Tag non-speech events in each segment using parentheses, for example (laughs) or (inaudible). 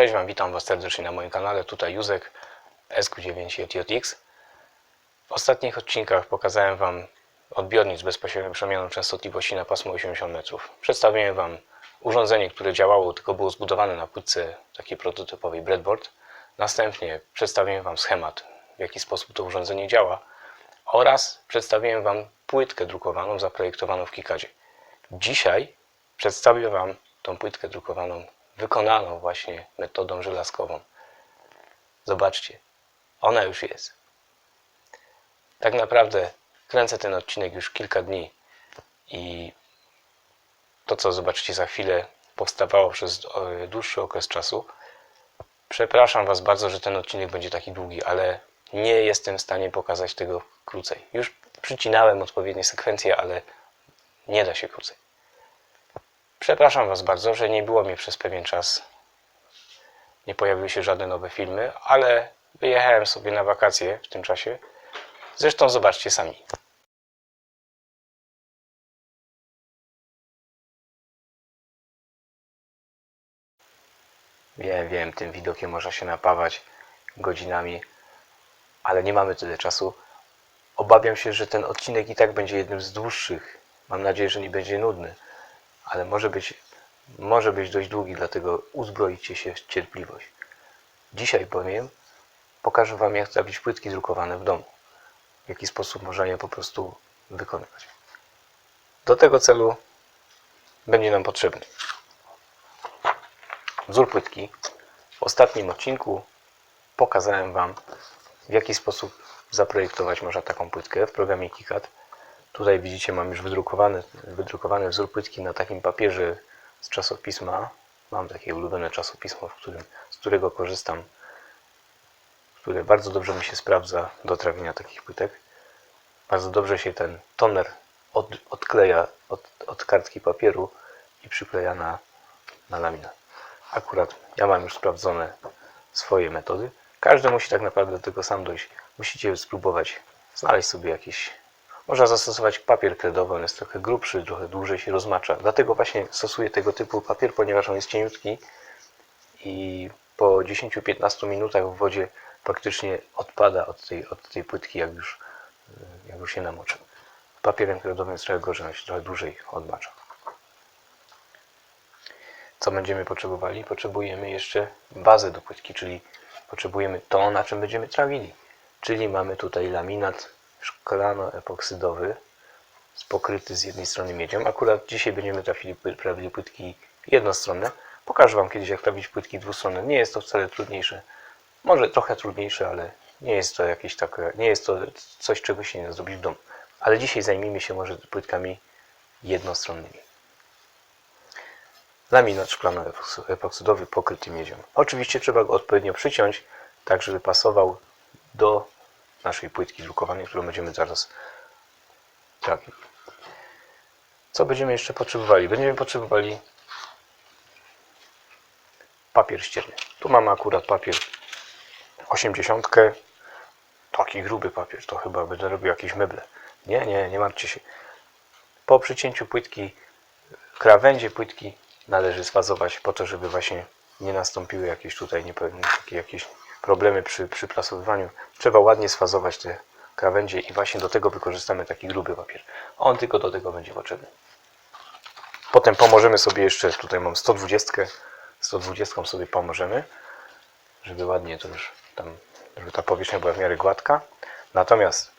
Cześć Wam, witam Was serdecznie na moim kanale. Tutaj Józek SQ9JX. W ostatnich odcinkach pokazałem Wam odbiornik z bezpośrednią przemianą częstotliwości na pasmo 80 metrów. Przedstawiłem Wam urządzenie, które działało, tylko było zbudowane na płytce takiej prototypowej breadboard. Następnie przedstawiłem Wam schemat, w jaki sposób to urządzenie działa oraz przedstawiłem Wam płytkę drukowaną zaprojektowaną w Kikadzie. Dzisiaj przedstawię Wam tą płytkę drukowaną wykonaną właśnie metodą żelazkową. Zobaczcie, ona już jest. Tak naprawdę kręcę ten odcinek już kilka dni i to, co zobaczycie za chwilę, powstawało przez e, dłuższy okres czasu. Przepraszam Was bardzo, że ten odcinek będzie taki długi, ale nie jestem w stanie pokazać tego krócej. Już przycinałem odpowiednie sekwencje, ale nie da się krócej. Przepraszam Was bardzo, że nie było mnie przez pewien czas. Nie pojawiły się żadne nowe filmy, ale wyjechałem sobie na wakacje w tym czasie. Zresztą zobaczcie sami. Wiem, wiem, tym widokiem można się napawać godzinami, ale nie mamy tyle czasu. Obawiam się, że ten odcinek i tak będzie jednym z dłuższych. Mam nadzieję, że nie będzie nudny, ale może być, może być dość długi, dlatego uzbroicie się w cierpliwość. Dzisiaj powiem, pokażę Wam, jak zrobić płytki drukowane w domu. W jaki sposób można je po prostu wykonywać. Do tego celu będzie nam potrzebny wzór płytki. W ostatnim odcinku pokazałem Wam, w jaki sposób zaprojektować można taką płytkę w programie KiCad. Tutaj widzicie, mam już wydrukowany, wydrukowany wzór płytki na takim papierze z czasopisma. Mam takie ulubione czasopismo, w którym, z którego korzystam, które bardzo dobrze mi się sprawdza do trawienia takich płytek. Bardzo dobrze się ten toner od, odkleja od, od kartki papieru i przykleja na, na laminat. Akurat ja mam już sprawdzone swoje metody. Każdy musi tak naprawdę do tego sam dojść. Musicie spróbować znaleźć sobie jakieś. Można zastosować papier kredowy, on jest trochę grubszy, trochę dłużej się rozmacza. Dlatego właśnie stosuję tego typu papier, ponieważ on jest cieniutki i po 10-15 minutach w wodzie praktycznie odpada od tej, od tej płytki, jak już, jak już się namoczy. Papierem kredowym jest trochę gorzej, on się trochę dłużej odmacza. Co będziemy potrzebowali? Potrzebujemy jeszcze bazę do płytki, czyli potrzebujemy to, na czym będziemy trawili. Czyli mamy tutaj laminat szklano-epoksydowy pokryty z jednej strony miedzią. Akurat dzisiaj będziemy trafili, trawili płytki jednostronne. Pokażę Wam kiedyś, jak trafić płytki dwustronne. Nie jest to wcale trudniejsze. Może trochę trudniejsze, ale nie jest to jakieś takie, nie jest to coś, czego się nie da zrobić w domu. Ale dzisiaj zajmijmy się może płytkami jednostronnymi laminat szklano-epoksydowy pokryty miedzią. Oczywiście trzeba go odpowiednio przyciąć, tak żeby pasował do naszej płytki drukowanej, którą będziemy zaraz trafić. Co będziemy jeszcze potrzebowali? Będziemy potrzebowali papier ścierny. Tu mamy akurat papier 80. Taki gruby papier, to chyba będę robił jakieś meble. Nie, nie, nie martwcie się. Po przycięciu płytki, krawędzie płytki należy sfazować po to, żeby właśnie nie nastąpiły jakieś tutaj niepewne, jakieś problemy przy, przy. Trzeba ładnie sfazować te krawędzie i właśnie do tego wykorzystamy taki gruby papier. On tylko do tego będzie potrzebny. Potem pomożemy sobie jeszcze, tutaj mam 120, 120 sobie pomożemy, żeby ładnie to już tam, żeby ta powierzchnia była w miarę gładka. Natomiast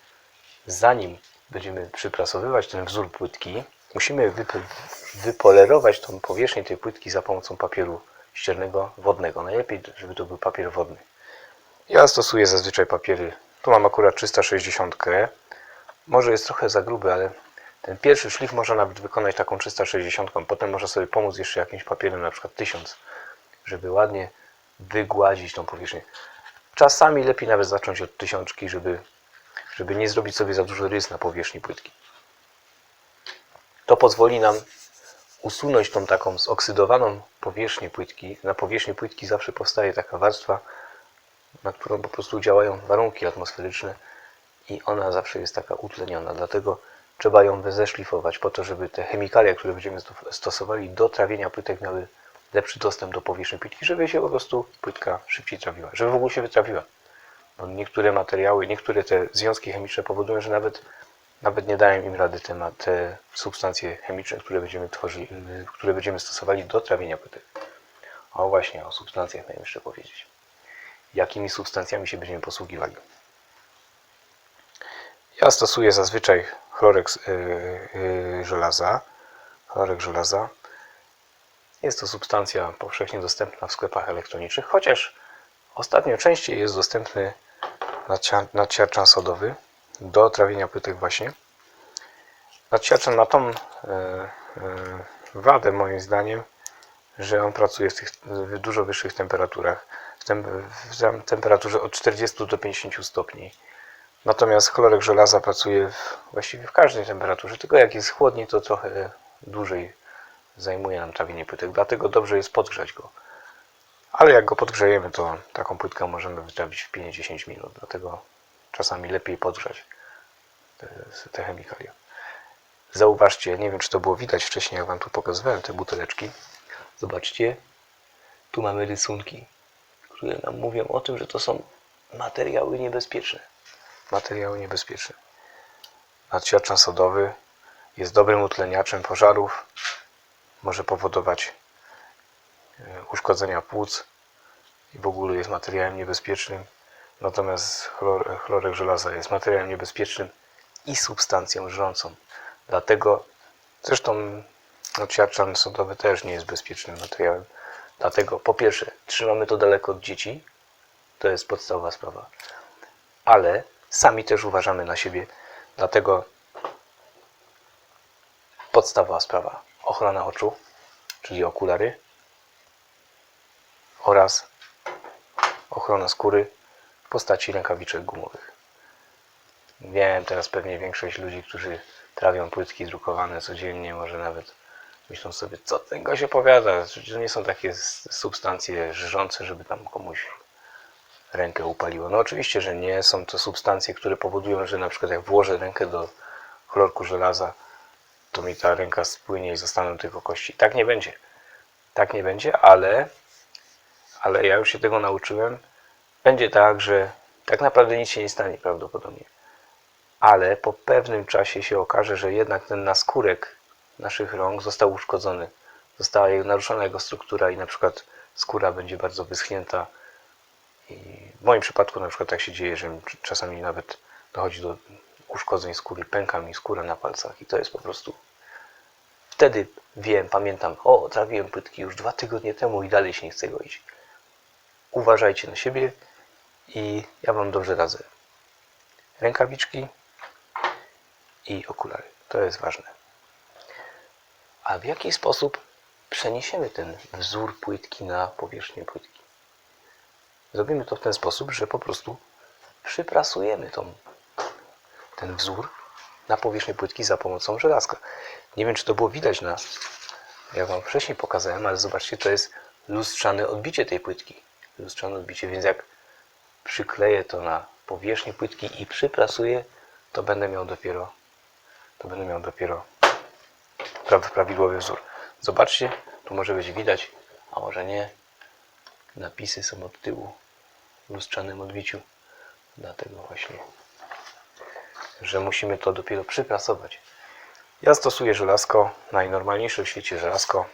zanim będziemy przyprasowywać ten wzór płytki, musimy wypolerować tą powierzchnię tej płytki za pomocą papieru ściernego wodnego. Najlepiej, żeby to był papier wodny. Ja stosuję zazwyczaj papiery. Tu mam akurat 360. Może jest trochę za gruby, ale ten pierwszy szlif można nawet wykonać taką 360. Potem można sobie pomóc jeszcze jakimś papierem, na przykład 1000, żeby ładnie wygładzić tą powierzchnię. Czasami lepiej nawet zacząć od tysiączki, żeby, żeby nie zrobić sobie za dużo rys na powierzchni płytki. To pozwoli nam usunąć tą taką zoksydowaną powierzchnię płytki. Na powierzchni płytki zawsze powstaje taka warstwa, na którą po prostu działają warunki atmosferyczne i ona zawsze jest taka utleniona. Dlatego trzeba ją zeszlifować po to, żeby te chemikalia, które będziemy stosowali do trawienia płytek miały lepszy dostęp do powierzchni płytki, żeby się po prostu płytka szybciej trawiła, żeby w ogóle się wytrawiła. Bo niektóre materiały, niektóre te związki chemiczne powodują, że nawet, nawet nie dają im rady te, te substancje chemiczne, które będziemy tworzyli, które będziemy stosowali do trawienia płytek. O właśnie, o substancjach miałem powiedzieć. Jakimi substancjami się będziemy posługiwali? Ja stosuję zazwyczaj chlorek y, y, żelaza. Chlorek żelaza. Jest to substancja powszechnie dostępna w sklepach elektronicznych, chociaż ostatnio częściej jest dostępny nadsia- nadsiarczan sodowy do trawienia płytek właśnie. Nadsiarczan ma tą e, e, wadę moim zdaniem, że on pracuje w tych dużo wyższych temperaturach, w, tem, w tem- temperaturze od 40 do 50 stopni. Natomiast chlorek żelaza pracuje w, właściwie w każdej temperaturze, tylko jak jest chłodniej, to trochę dłużej zajmuje nam trawienie płytek, dlatego dobrze jest podgrzać go. Ale jak go podgrzejemy, to taką płytkę możemy wytrawić w 5-10 minut, dlatego czasami lepiej podgrzać te, te chemikalia. Zauważcie, nie wiem czy to było widać wcześniej, jak Wam tu pokazywałem te buteleczki. Zobaczcie, tu mamy rysunki, które nam mówią o tym, że to są materiały niebezpieczne. Materiały niebezpieczne. Nadsiarczan sodowy jest dobrym utleniaczem pożarów, może powodować e, uszkodzenia płuc i w ogóle jest materiałem niebezpiecznym. Natomiast chlor, chlorek żelaza jest materiałem niebezpiecznym i substancją żrącą. Dlatego zresztą nadsiarczan sodowy też nie jest bezpiecznym materiałem. Dlatego po pierwsze trzymamy to daleko od dzieci. To jest podstawowa sprawa. Ale sami też uważamy na siebie. Dlatego podstawowa sprawa. Ochrona oczu, czyli okulary oraz ochrona skóry w postaci rękawiczek gumowych. Wiem, teraz pewnie większość ludzi, którzy trawią płytki drukowane codziennie, może nawet myślą sobie, co ten gość opowiada, że nie są takie substancje żrzące, żeby tam komuś rękę upaliło. No oczywiście, że nie. Są to substancje, które powodują, że na przykład jak włożę rękę do chlorku żelaza, to mi ta ręka spłynie i zostaną tylko kości. Tak nie będzie. Tak nie będzie, ale, ale ja już się tego nauczyłem. Będzie tak, że tak naprawdę nic się nie stanie prawdopodobnie. Ale po pewnym czasie się okaże, że jednak ten naskórek naszych rąk został uszkodzony. Została naruszona jego struktura i na przykład skóra będzie bardzo wyschnięta. I w moim przypadku na przykład tak się dzieje, że czasami nawet dochodzi do uszkodzeń skóry, pęka mi skóra na palcach i to jest po prostu wtedy wiem, pamiętam, o, trawiłem płytki już dwa tygodnie temu i dalej się nie chcę goić. Uważajcie na siebie i ja Wam dobrze radzę. Rękawiczki i okulary. To jest ważne. A w jaki sposób przeniesiemy ten wzór płytki na powierzchnię płytki? Zrobimy to w ten sposób, że po prostu przyprasujemy tą, ten wzór na powierzchnię płytki za pomocą żelazka. Nie wiem, czy to było widać na. Ja Wam wcześniej pokazałem, ale zobaczcie, to jest lustrzane odbicie tej płytki. Lustrzane odbicie, więc jak przykleję to na powierzchnię płytki i przyprasuję, to będę miał dopiero to będę miał dopiero prawidłowy wzór. Zobaczcie, tu może być widać, a może nie. Napisy są od tyłu w lustrzanym odbiciu. Dlatego właśnie, że musimy to dopiero przyprasować. Ja stosuję żelazko, najnormalniejsze w świecie żelazko.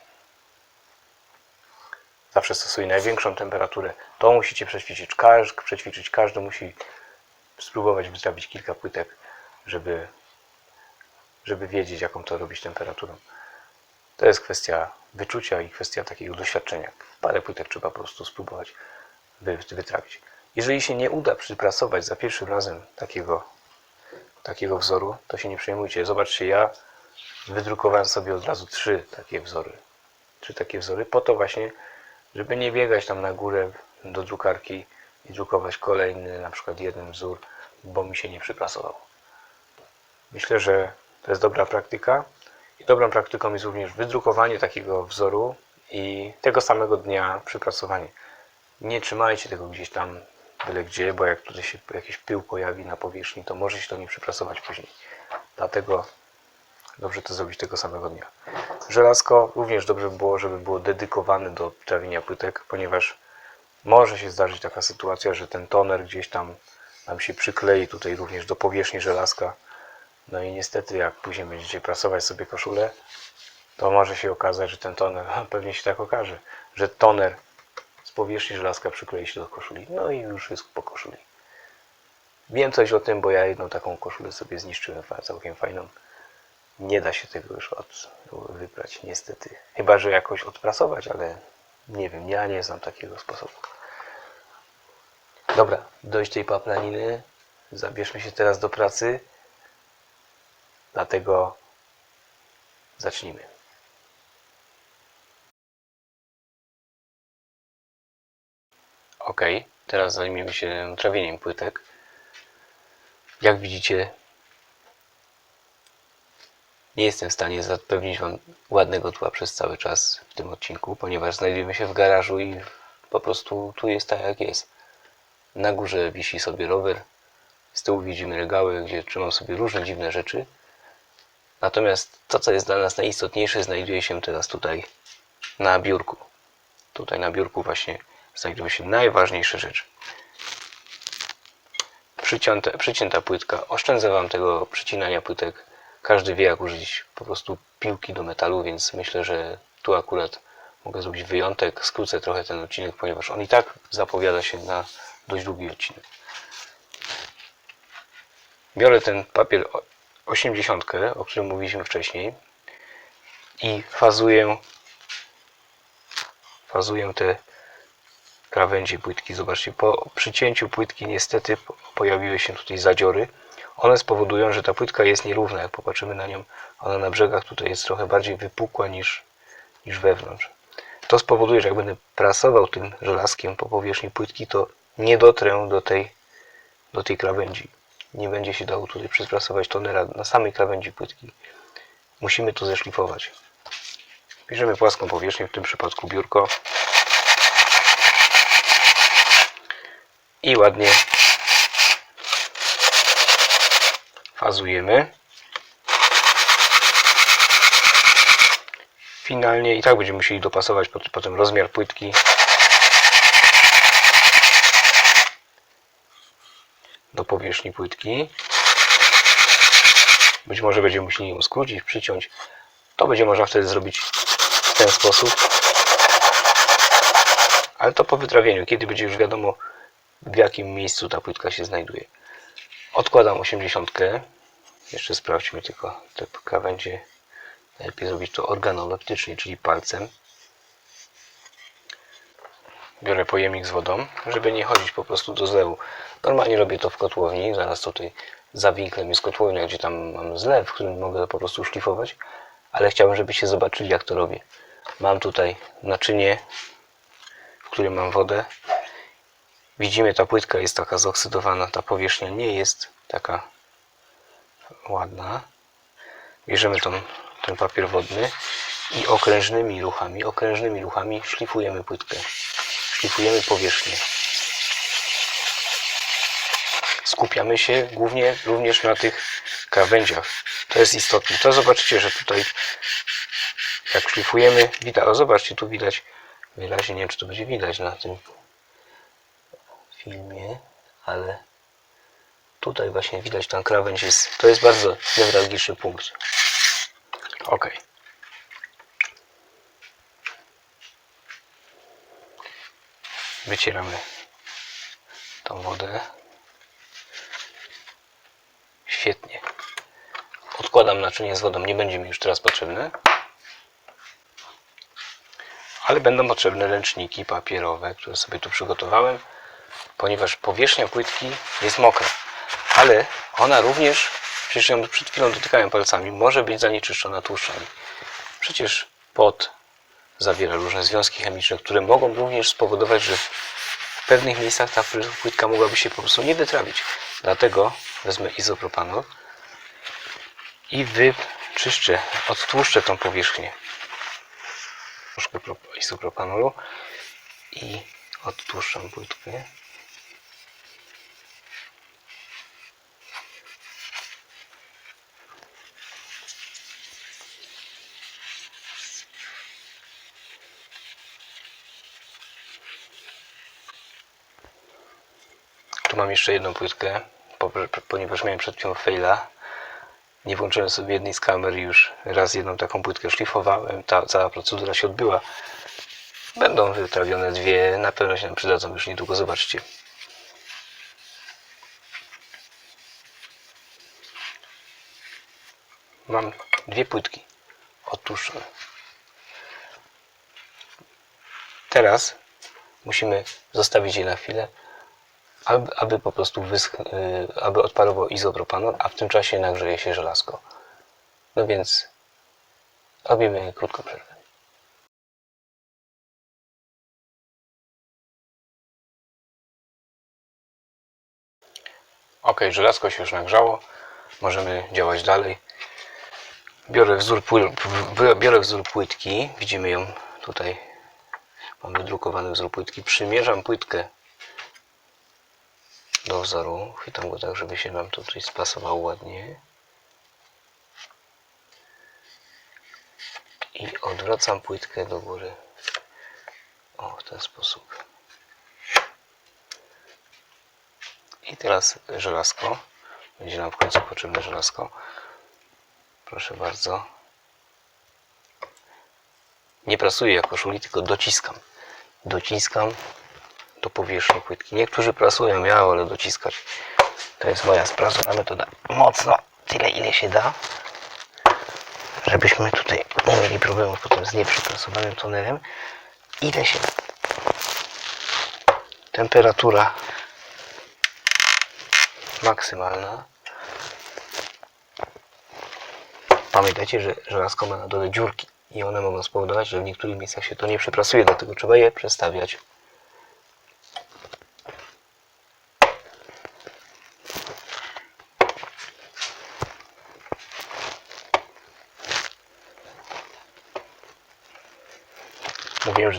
Zawsze stosuję największą temperaturę. To musicie przećwiczyć. Każdy, przećwiczyć. Każdy musi spróbować wystawić kilka płytek, żeby, żeby wiedzieć, jaką to robić temperaturą. To jest kwestia wyczucia i kwestia takiego doświadczenia. Parę płytek trzeba po prostu spróbować wy, wytrawić. Jeżeli się nie uda przyprasować za pierwszym razem takiego, takiego wzoru, to się nie przejmujcie. Zobaczcie, ja wydrukowałem sobie od razu trzy takie wzory. Trzy takie wzory, po to właśnie, żeby nie biegać tam na górę do drukarki i drukować kolejny, na przykład jeden wzór, bo mi się nie przyprasował. Myślę, że to jest dobra praktyka. I dobrą praktyką jest również wydrukowanie takiego wzoru i tego samego dnia przyprasowanie. Nie trzymajcie tego gdzieś tam byle gdzie, bo jak tutaj się jakiś pył pojawi na powierzchni, to może się to nie przyprasować później. Dlatego dobrze to zrobić tego samego dnia. Żelazko również dobrze by było, żeby było dedykowane do trawienia płytek, ponieważ może się zdarzyć taka sytuacja, że ten toner gdzieś tam nam się przyklei tutaj również do powierzchni żelazka. No i niestety jak później będziecie prasować sobie koszulę, to może się okazać, że ten toner, (laughs) pewnie się tak okaże, że toner z powierzchni żelazka przyklei się do koszuli. No i już jest po koszuli. Wiem coś o tym, bo ja jedną taką koszulę sobie zniszczyłem, całkiem fajną. Nie da się tego już od, wybrać, niestety. Chyba, że jakoś odprasować, ale nie wiem, ja nie znam takiego sposobu. Dobra, dość tej paplaniny. Zabierzmy się teraz do pracy. Dlatego zacznijmy. Ok, teraz zajmiemy się trawieniem płytek. Jak widzicie, nie jestem w stanie zapewnić Wam ładnego tła przez cały czas w tym odcinku, ponieważ znajdujemy się w garażu i po prostu tu jest tak jak jest. Na górze wisi sobie rower, z tyłu widzimy regały, gdzie trzymam sobie różne dziwne rzeczy. Natomiast to, co jest dla nas najistotniejsze, znajduje się teraz tutaj na biurku. Tutaj na biurku właśnie znajdują się najważniejsze rzeczy. Przycięte, przycięta płytka. Oszczędzę Wam tego przycinania płytek. Każdy wie, jak użyć po prostu piłki do metalu, więc myślę, że tu akurat mogę zrobić wyjątek. Skrócę trochę ten odcinek, ponieważ on i tak zapowiada się na dość długi odcinek. Biorę ten papier o- 80, o którym mówiliśmy wcześniej i fazuję fazuję te krawędzie płytki. Zobaczcie, po przycięciu płytki niestety po- pojawiły się tutaj zadziory. One spowodują, że ta płytka jest nierówna. Jak popatrzymy na nią, ona na brzegach tutaj jest trochę bardziej wypukła niż, niż wewnątrz. To spowoduje, że jak będę prasował tym żelazkiem po powierzchni płytki, to nie dotrę do tej, do tej krawędzi. Nie będzie się dało tutaj przyprasować tonera na samej krawędzi płytki. Musimy to zeszlifować. Bierzemy płaską powierzchnię, w tym przypadku biurko. I ładnie fazujemy. Finalnie i tak będziemy musieli dopasować pot- potem rozmiar płytki. Do powierzchni płytki. Być może będziemy musieli ją skrócić, przyciąć. To będzie można wtedy zrobić w ten sposób. Ale to po wytrawieniu, kiedy będzie już wiadomo w jakim miejscu ta płytka się znajduje. Odkładam 80. Jeszcze sprawdźmy tylko te krawędzie. Najlepiej zrobić to organoleptycznie, czyli palcem. Biorę pojemnik z wodą, żeby nie chodzić po prostu do zlewu. Normalnie robię to w kotłowni. Zaraz tutaj za winklem jest kotłownia, gdzie tam mam zlew, w którym mogę po prostu szlifować. Ale chciałbym, żebyście zobaczyli, jak to robię. Mam tutaj naczynie, w którym mam wodę. Widzimy, ta płytka jest taka zoksydowana, ta powierzchnia nie jest taka ładna. Bierzemy tą, ten papier wodny i okrężnymi ruchami, okrężnymi ruchami szlifujemy płytkę. Szlifujemy powierzchnię. Skupiamy się głównie również na tych krawędziach. To jest istotne. To zobaczycie, że tutaj jak szlifujemy, widać, o zobaczcie, tu widać wyraźnie, nie wiem czy to będzie widać na tym filmie, ale tutaj właśnie widać ten krawędź jest, to jest bardzo newralgiczny punkt. Ok. Wycieramy tą wodę. Świetnie. Odkładam naczynie z wodą, nie będzie mi już teraz potrzebne. Ale będą potrzebne ręczniki papierowe, które sobie tu przygotowałem, ponieważ powierzchnia płytki jest mokra. Ale ona również, przecież ją przed chwilą dotykałem palcami, może być zanieczyszczona tłuszczami. Przecież pot zawiera różne związki chemiczne, które mogą również spowodować, że w pewnych miejscach ta płytka mogłaby się po prostu nie wytrawić. Dlatego wezmę izopropanol i wyczyszczę, odtłuszczę tą powierzchnię. Troszkę pro- izopropanolu i odtłuszczam płytkę. Mam jeszcze jedną płytkę, po- ponieważ miałem przed chwilą faila. Nie włączyłem sobie jednej z kamer już raz jedną taką płytkę szlifowałem. Ta cała procedura się odbyła. Będą wytrawione dwie, na pewno się nam przydadzą już niedługo, zobaczcie. Mam dwie płytki odtłuszczone. Teraz musimy zostawić je na chwilę, aby, aby po prostu y, aby odparował izopropanol, a w tym czasie nagrzeje się żelazko. No więc robimy krótką przerwę. Ok, żelazko się już nagrzało. Możemy działać dalej. Biorę wzór, biorę wzór płytki. Widzimy ją tutaj. Mam wydrukowany wzór płytki. Przymierzam płytkę do wzoru. Chwytam go tak, żeby się nam tutaj spasował ładnie. I odwracam płytkę do góry. O, w ten sposób. I teraz żelazko. Będzie nam w końcu potrzebne żelazko. Proszę bardzo. Nie prasuję koszuli, tylko dociskam. Dociskam do powierzchni płytki. Niektórzy prasują, ja wolę dociskać. To jest moja sprawdzona metoda. Mocno, tyle ile się da. Żebyśmy tutaj nie mieli problemów potem z nieprzyprasowanym tonerem. Ile się da. Temperatura maksymalna. Pamiętajcie, że żelazko ma na dole dziurki i one mogą spowodować, że w niektórych miejscach się to nie przeprasuje, dlatego trzeba je przestawiać.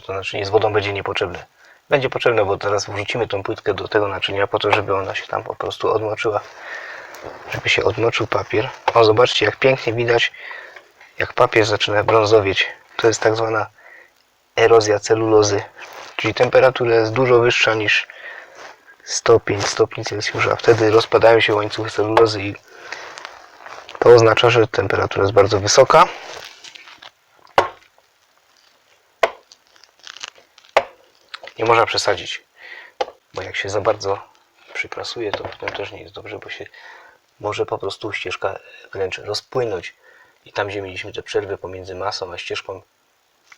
To naczynie z wodą będzie niepotrzebne. Będzie potrzebne, bo teraz wrzucimy tą płytkę do tego naczynia po to, żeby ona się tam po prostu odmoczyła. Żeby się odmoczył papier. O, zobaczcie jak pięknie widać, jak papier zaczyna brązowieć. To jest tak zwana erozja celulozy. Czyli temperatura jest dużo wyższa niż 105 stopni Celsjusza. Wtedy rozpadają się łańcuchy celulozy i to oznacza, że temperatura jest bardzo wysoka. Nie można przesadzić, bo jak się za bardzo przyprasuje, to potem też nie jest dobrze, bo się może po prostu ścieżka wręcz rozpłynąć. I tam, gdzie mieliśmy te przerwy pomiędzy masą a ścieżką,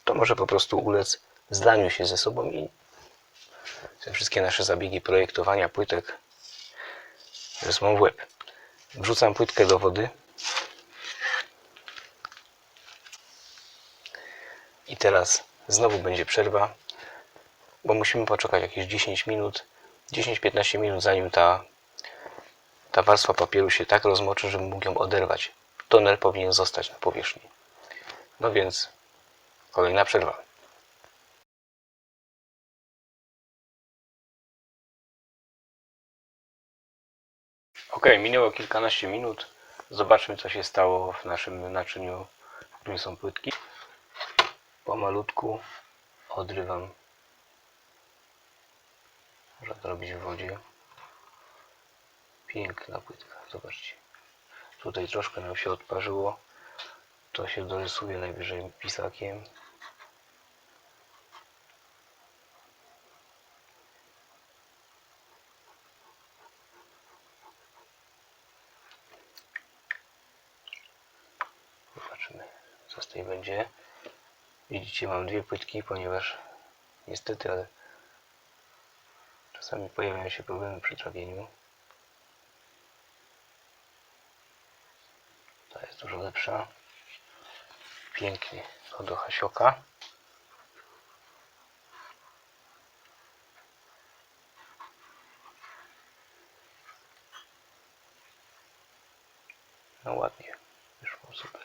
to może po prostu ulec zdaniu się ze sobą i te wszystkie nasze zabiegi projektowania płytek wysłą w łeb. Wrzucam płytkę do wody i teraz znowu będzie przerwa, bo musimy poczekać jakieś 10 minut, 10-15 minut zanim ta, ta warstwa papieru się tak rozmoczy, żeby mógł ją oderwać. Toner powinien zostać na powierzchni. No więc kolejna przerwa. Ok, minęło kilkanaście minut. Zobaczmy, co się stało w naszym naczyniu, w którym są płytki. Pomalutku odrywam. Można to robić w wodzie. Piękna płytka, zobaczcie. Tutaj troszkę nam się odparzyło. To się dorysuje najwyżej pisakiem. Zobaczymy, co z tej będzie. Widzicie, mam dwie płytki, ponieważ niestety, ale czasami pojawiają się problemy przy trawieniu. Ta jest dużo lepsza. Pięknie to do Hasioka. No ładnie, wyszło super.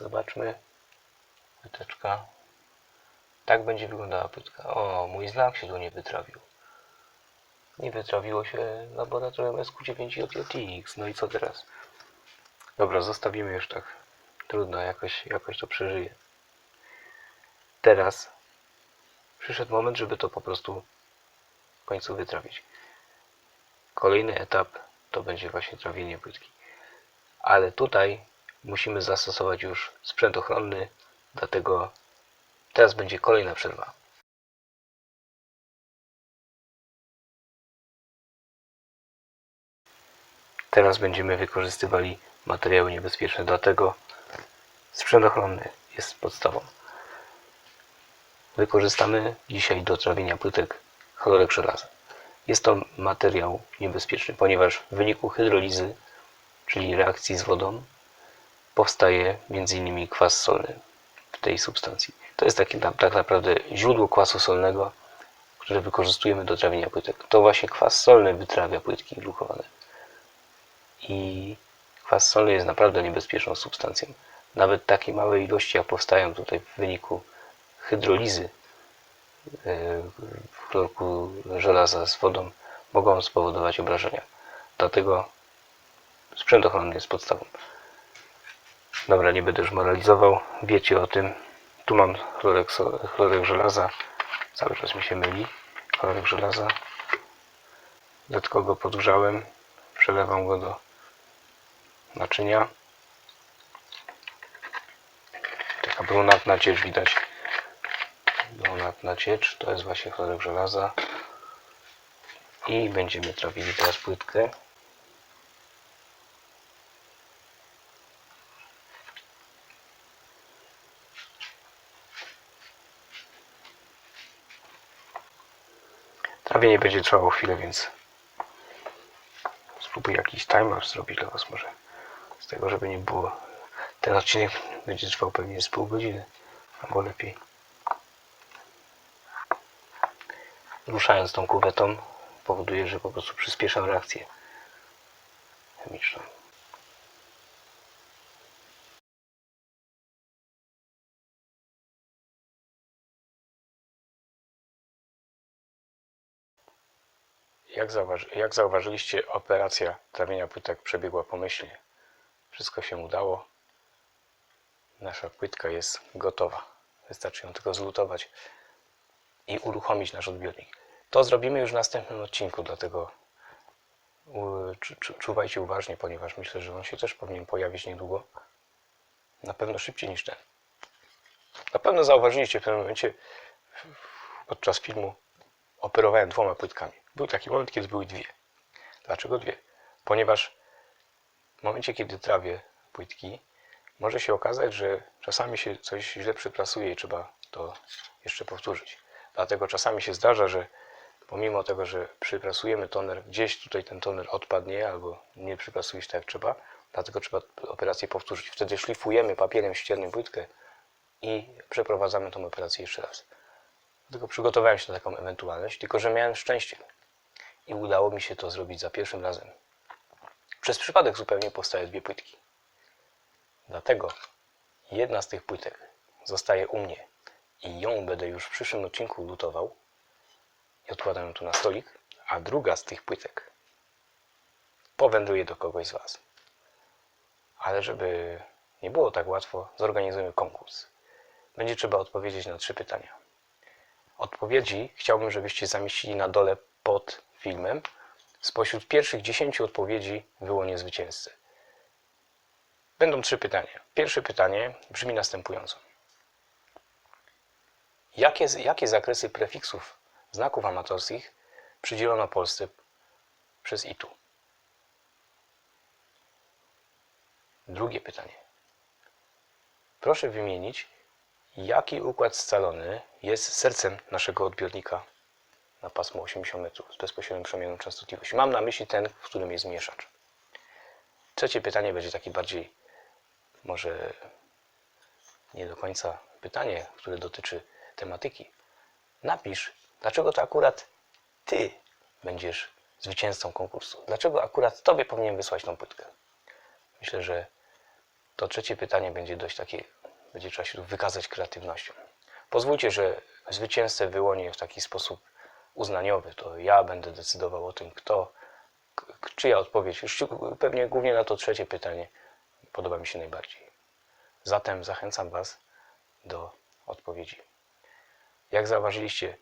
Zobaczmy. Wyteczka. Tak będzie wyglądała płytka. O, mój znak się tu nie wytrawił. Nie wytrawiło się laboratorium SQ9JJX. No i co teraz? Dobra, zostawimy już tak. Trudno, jakoś, jakoś to przeżyje. Teraz przyszedł moment, żeby to po prostu w końcu wytrawić. Kolejny etap to będzie właśnie trawienie płytki. Ale tutaj musimy zastosować już sprzęt ochronny, dlatego teraz będzie kolejna przerwa. Teraz będziemy wykorzystywali materiały niebezpieczne, dlatego sprzęt ochronny jest podstawą. Wykorzystamy dzisiaj do trawienia płytek chlorek żelaza. Jest to materiał niebezpieczny, ponieważ w wyniku hydrolizy, czyli reakcji z wodą, powstaje m.in. kwas solny w tej substancji. To jest taki, tak naprawdę źródło kwasu solnego, które wykorzystujemy do trawienia płytek. To właśnie kwas solny wytrawia płytki glukowane. I kwas solny jest naprawdę niebezpieczną substancją. Nawet takie małe ilości, jak powstają tutaj w wyniku hydrolizy yy, chlorku żelaza z wodą, mogą spowodować obrażenia. Dlatego sprzęt ochronny jest podstawą. Dobra, nie będę już moralizował. Wiecie o tym. Tu mam chlorek, chlorek żelaza. Cały czas mi się myli. Chlorek żelaza. Dodatkowo go podgrzałem. Przelewam go do naczynia. Taka brunatna ciecz widać. Brunatna ciecz. To jest właśnie chlorek żelaza. I będziemy trawili teraz płytkę. Trawienie będzie trwało chwilę, więc spróbuję jakiś timer zrobić dla Was może. Z tego, żeby nie było. Ten odcinek będzie trwał pewnie z pół godziny, albo lepiej. Ruszając tą kuwetą powoduje, że po prostu przyspieszam reakcję chemiczną. Jak, zauważy, jak zauważyliście, operacja trawienia płytek przebiegła pomyślnie. Wszystko się udało. Nasza płytka jest gotowa. Wystarczy ją tylko zlutować i uruchomić nasz odbiornik. To zrobimy już w następnym odcinku, dlatego czuwajcie uważnie, ponieważ myślę, że on się też powinien pojawić niedługo. Na pewno szybciej niż ten. Na pewno zauważyliście w pewnym momencie podczas filmu operowałem dwoma płytkami. Był taki moment, kiedy były dwie. Dlaczego dwie? Ponieważ w momencie, kiedy trawię płytki, może się okazać, że czasami się coś źle przyprasuje i trzeba to jeszcze powtórzyć. Dlatego czasami się zdarza, że pomimo tego, że przyprasujemy toner, gdzieś tutaj ten toner odpadnie albo nie przyprasuje się tak jak trzeba, dlatego trzeba operację powtórzyć. Wtedy szlifujemy papierem ściernym płytkę i przeprowadzamy tą operację jeszcze raz. Tylko przygotowałem się na taką ewentualność, tylko że miałem szczęście i udało mi się to zrobić za pierwszym razem. Przez przypadek zupełnie powstały dwie płytki. Dlatego jedna z tych płytek zostaje u mnie i ją będę już w przyszłym odcinku lutował i odkładam ją tu na stolik, a druga z tych płytek powędruje do kogoś z Was. Ale żeby nie było tak łatwo, zorganizujemy konkurs. Będzie trzeba odpowiedzieć na trzy pytania. Odpowiedzi chciałbym, żebyście zamieścili na dole pod filmem. Spośród pierwszych 10 odpowiedzi wyłonię zwycięzcę. Będą trzy pytania. Pierwsze pytanie brzmi następująco. Jakie, jakie zakresy prefiksów znaków amatorskich przydzielono Polsce przez ITU? Drugie pytanie. Proszę wymienić, jaki układ scalony jest sercem naszego odbiornika na pasmo 80 metrów z bezpośrednią przemianą częstotliwości. Mam na myśli ten, w którym jest mieszacz. Trzecie pytanie będzie takie bardziej, może nie do końca pytanie, które dotyczy tematyki. Napisz, dlaczego to akurat Ty będziesz zwycięzcą konkursu. Dlaczego akurat Tobie powinien wysłać tą płytkę? Myślę, że to trzecie pytanie będzie dość takie, będzie trzeba się tu wykazać kreatywnością. Pozwólcie, że zwycięzcę wyłonię w taki sposób uznaniowy. To ja będę decydował o tym, kto, czyja odpowiedź, już pewnie głównie na to trzecie pytanie podoba mi się najbardziej. Zatem zachęcam Was do odpowiedzi. Jak zauważyliście,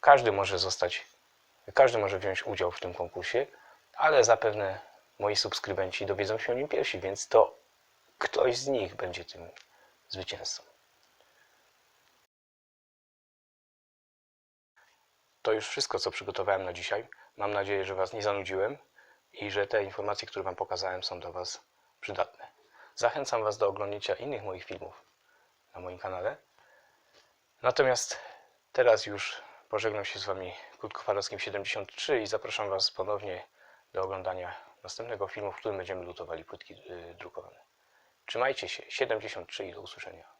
każdy może zostać Każdy może wziąć udział w tym konkursie, ale zapewne moi subskrybenci dowiedzą się o nim pierwsi, więc to ktoś z nich będzie tym zwycięzcą. To już wszystko, co przygotowałem na dzisiaj. Mam nadzieję, że Was nie zanudziłem i że te informacje, które Wam pokazałem, są dla Was przydatne. Zachęcam Was do oglądnięcia innych moich filmów na moim kanale. Natomiast teraz już pożegnam się z Wami Krótkofalowskim 73 i zapraszam Was ponownie do oglądania następnego filmu, w którym będziemy lutowali płytki yy, drukowane. Trzymajcie się, 73 i do usłyszenia.